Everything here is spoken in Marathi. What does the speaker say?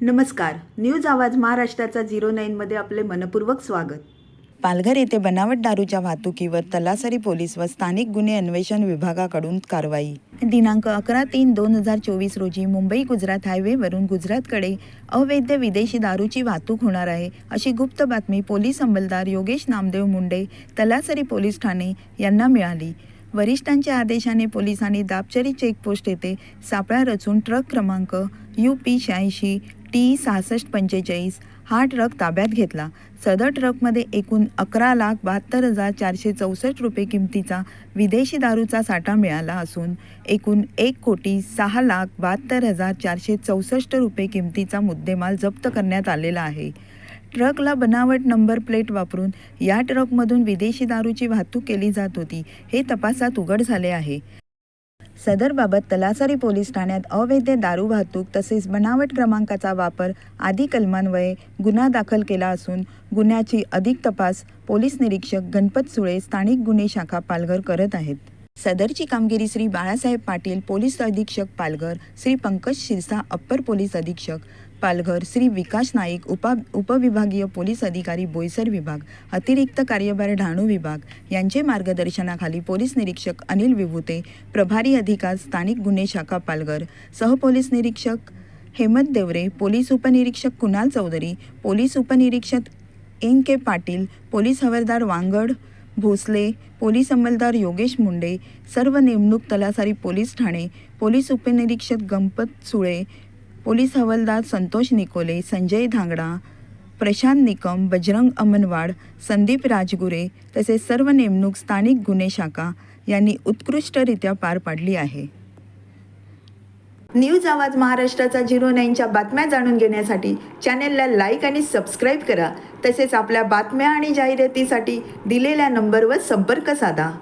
नमस्कार. न्यूज आवाज महाराष्ट्राचा झिरो नाईनमध्ये आपले मनपूर्वक स्वागत. पालघर येथे बनावट दारूच्या वाहतुकीवर तलासरी पोलीस व स्थानिक गुन्हे अन्वेषण विभागाकडून कारवाई. दिनांक अकरा तीन दोन हजार चोवीस रोजी मुंबई गुजरात हायवेवरून गुजरातकडे अवैध विदेशी दारूची वाहतूक होणार आहे अशी गुप्त बातमी पोलीस अंमलदार योगेश नामदेव मुंडे तलासरी पोलीस ठाणे यांना मिळाली. वरिष्ठांच्या आदेशाने पोलिसांनी दापचरी चेकपोस्ट येथे सापळा रचून ट्रक क्रमांक यू पी शहाऐंशी टी सहासष्ट पंचेचाळीस. हा ट्रक ताब्यात घेतला. सदर ट्रकमध्ये एकूण अकरा लाख बहात्तर हजार चारशे चौसष्ट रुपये किमतीचा विदेशी दारूचा साठा मिळाला असून एकूण एक कोटी सहा लाख बहात्तर हजार चारशे चौसष्ट रुपये किमतीचा मुद्देमाल जप्त करण्यात आलेला आहे. ट्रकला बनावट नंबर प्लेट वापरून या ट्रकमधून विदेशी दारूची वाहतूक केली जात होती. हे तपासात उघड झाले आहे. सदरबाबत तलासरी पोलीस ठाण्यात अवैध दारू वाहतूक तसेच बनावट क्रमांकाचा वापर आदी कलमांवये गुन्हा दाखल केला असून गुन्ह्याची अधिक तपास पोलीस निरीक्षक गणपत सुळे स्थानिक गुन्हे शाखा पालघर करत आहेत. सदरची कामगिरी श्री बाळासाहेब पाटील पोलीस अधीक्षक पालघर श्री पंकज शिरसा अप्पर पोलीस अधीक्षक पालघर श्री विकास नाईक उपा उपविभागीय पोलीस अधिकारी बोईसर विभाग अतिरिक्त कार्यभार डहाणू विभाग यांचे मार्गदर्शनाखाली पोलीस निरीक्षक अनिल विभूते प्रभारी अधिकार स्थानिक गुन्हे शाखा पालघर सहपोलीस निरीक्षक हेमंत देवरे पोलीस उपनिरीक्षक कुणाल चौधरी पोलीस उपनिरीक्षक एन के पाटील पोलीस हवालदार वांगड भोसले पोलीस अंमलदार योगेश मुंडे सर्व नेमणूक तलासारी पोलीस ठाणे पोलीस उपनिरीक्षक गणपत सुळे पोलीस हवालदार संतोष निकोले संजय धांगडा प्रशांत निकम बजरंग अमनवाड संदीप राजगुरे तसेच सर्व नेमणूक स्थानिक गुन्हे शाखा यांनी उत्कृष्टरित्या पार पाडली आहे. न्यूज आवाज महाराष्ट्राचा झिरो नाईनच्या बातम्या जाणून घेण्यासाठी चॅनेलला लाईक आणि सबस्क्राईब करा. तसेच आपल्या बातम्या आणि जाहिरातीसाठी दिलेल्या नंबरवर संपर्क साधा.